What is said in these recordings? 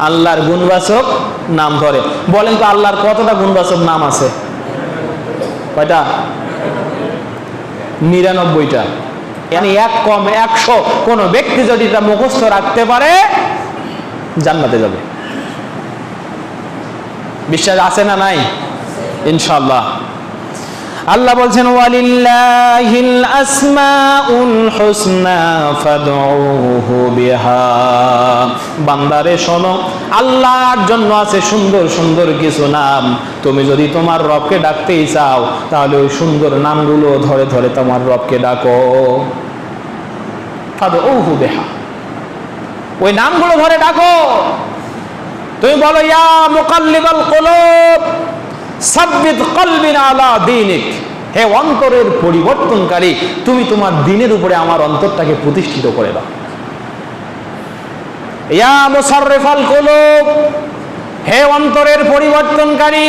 আল্লাহর গুণবাচক নাম ধরে। বলেন তো আল্লাহর কতটা গুণবাচক নাম আছে? কয়টা? নিরানব্বইটা। মানে এক কম একশো। কোন ব্যক্তি যদি এটা মুখস্থ রাখতে পারে, জান্নাতে যাবে। বিশ্বাস আছে না নাই? ইনশাল্লাহ আল্লাহ বলছেন, ওয়ালিল্লাহিল আসমাউল হুসনা ফাদউহু বিহা। বান্দারে, শোনো, আল্লাহর জন্য আছে সুন্দর সুন্দর কিছু নাম। তুমি যদি তোমার রবকে ডাকতেই চাও, তাহলে ওই সুন্দর নামগুলো ধরে ধরে তোমার রবকে ডাকো। ফাদউহু বিহা। ওই নামগুলো ধরে ডাকো। তুমি বলো, ইয়া মুকাল্লিবাল কুলুব। হে অন্তরের পরিবর্তনকারী, তুমি তোমার দিনের উপরে আমার অন্তরটাকে প্রতিষ্ঠিত করে দাও। হে অন্তরের পরিবর্তনকারী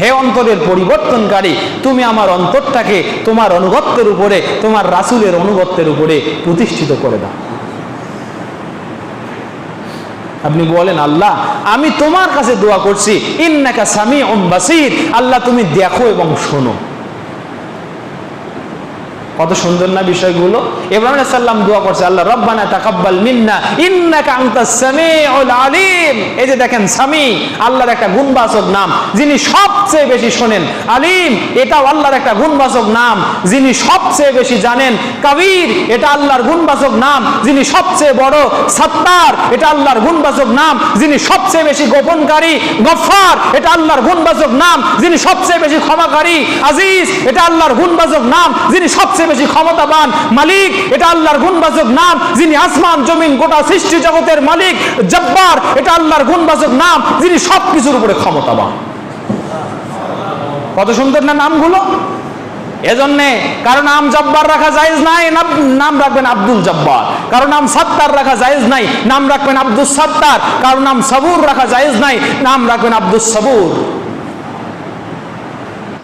হে অন্তরের পরিবর্তনকারী, তুমি আমার অন্তরটাকে তোমার অনুগত্যের উপরে, তোমার রাসূলের অনুগত্যের উপরে প্রতিষ্ঠিত করে দাও। আপনি বলেন, আল্লাহ, আমি তোমার কাছে দোয়া করছি। ইন্নাকা সামি বাসির। আল্লাহ, তুমি দেখো এবং শোনো। কত সুন্দর না বিষয়গুলো? সালাম দোয়া করছে, আল্লাহ, রব্বানা তাকাব্বাল মিন্না আলিম। এই যে দেখেন, সামি, আল্লাহর একটা গুণবাচক নাম, যিনি সবচেয়ে বেশি শোনেন। আলিম, এটাও আল্লাহর একটা গুণবাচক নাম, যিনি সবচেয়ে বেশি জানেন। এটা আল্লাহর গুণবাচক নাম, যিনি সবচেয়ে বড়। সত্তার, এটা আল্লাহর গুণবাচক নাম, যিনি সবচেয়ে বেশি গোপনকারী। গফফার, এটা আল্লাহর গুণবাচক নাম, যিনি সবচেয়ে বেশি ক্ষমাকারী। আজিজ, এটা আল্লাহর গুণবাচক নাম, যিনি সবচেয়ে বেশি ক্ষমতাবান মালিক, এটা আল্লাহর গুণবাচক নাম। যিনি আসমান, জমিন, গোটা সৃষ্টি জগতের মালিক, জব্বার, এটা আল্লাহর গুণবাচক নাম। যিনি সবকিছুর উপরে ক্ষমতাবান। কত সুন্দর না নামগুলো? এজন্যে কারও নাম জব্বার রাখা জায়েজ নাই, নাম রাখবেন আব্দুল জব্বার। কারও নাম সাত্তার রাখা জায়েজ নাই, নাম রাখবেন আব্দুল সাত্তার। কারও নাম সাবুর রাখা জায়েজ নাই, নাম রাখবেন আব্দুল সাবুর।